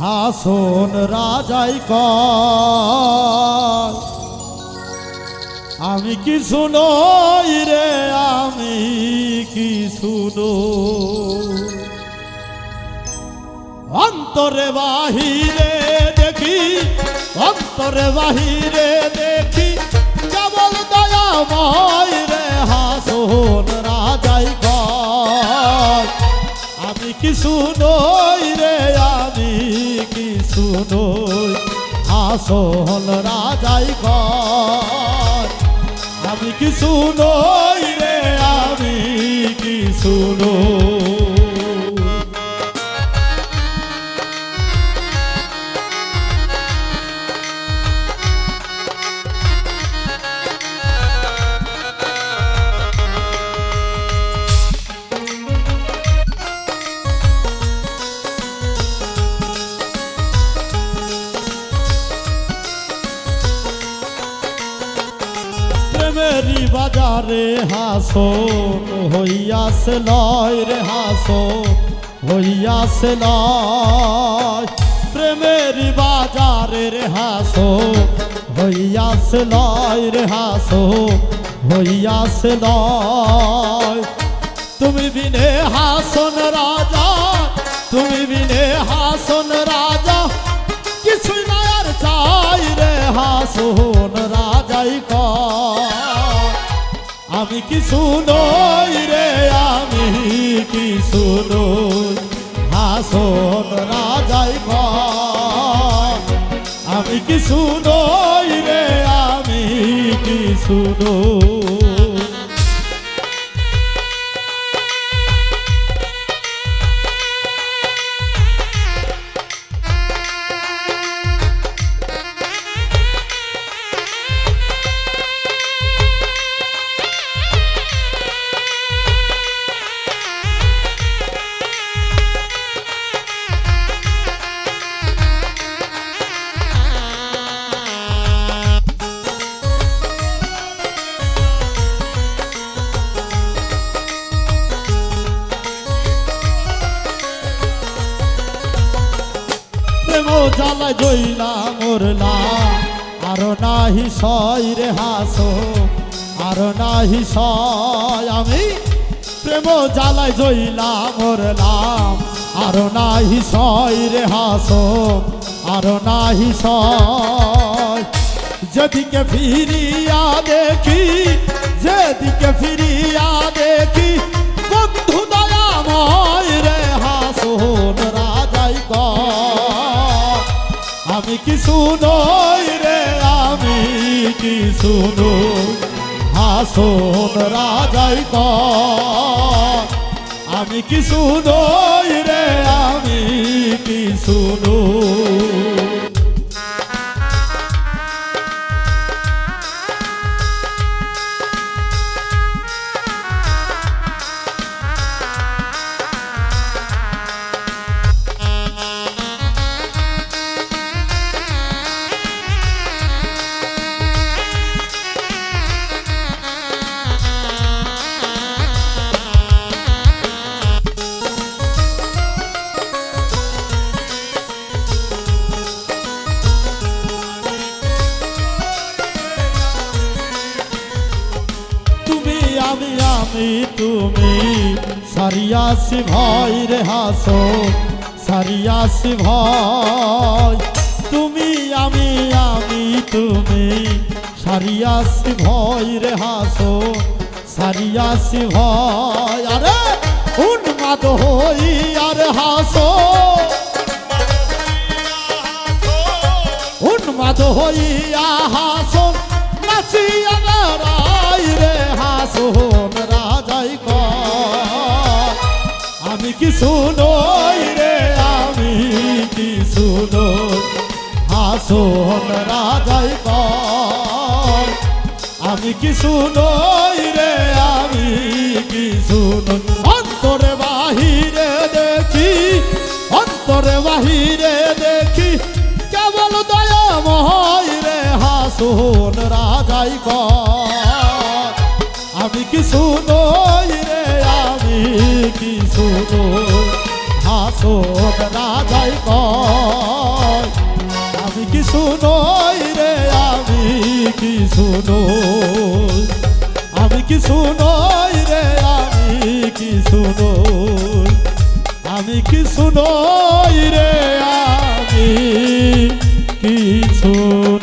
হাসন রাজাই কয়, আমি কি শুনই রে, আমি কি শুনো অন্তরে বাহিরে দেখি, অন্তরে বাহিরে দেখি, কেবল দয়াময় রে হাসন রাজাই কি আমি কি শুনই হাসন রাজাই কয় আমি কি শুনই রে আমি কি শুনই বাজারে হাসন হইয়াছে লয় রে হাসন হইয়াছে লয়। প্রেমেরই বাজারে রে হাসন হইয়াছে লয় রে হাসন হইয়াছে লয়। তুমি বিনে হাসন রাজা, তুমি বিনে হাসন রাজা, কিছুই না আর চাই রে হাসন আমি নই রে, আমি কিছু নই। হাসন রাজাই আমি কিছু নই রে, আমি কি শুনই প্রেম জ্বালায় জইলা মরলা। আর নাহি সয় রে হাস, আর নাহি সয়। আমি প্রেম জ্বালায় জইলা মরলাম আর নাহি সয় রে হাস, আর নাহি সয়। যেদিকে ফিরিয়া দেখি, যেদিকে ফিরিয়া দেখি, বন্ধু আমি কি শুনোই রে, আমি কি শুনো হাসন রাজাই কয় আমি কি শুনোই রে, আমি কি শুনো আমি আমি তুমি সারিয়াসি ভয় রে হাসো সারিয়াসি ভয়। তুমি আমি আমি তুমি সারিয়াসি ভয় রে হাসো সারিয়াসি ভয়। আরে উন্মাদ হই আর হাসো উন্মাদ হইয়া হাসন, নাচিয়া আমি কি শুনই রে, আমি কি শুনই হাসন রাজাই আমি কি শুনই রে, আমি কি শুনই অন্তরে বাহিরে দেখি, অন্তরে বাহিরে দেখি, কেবল দয়াময় রে হাসন রাজাই কয় আমি কি শুনই আমি কি শুনো হাসোদ রাজাই কয়। আমি কি শুনোই রে, আমি কি শুনোই আমি কি শুনোই রে, আমি কি শুনোই আমি কি শুনোই রে, আমি কি শুনো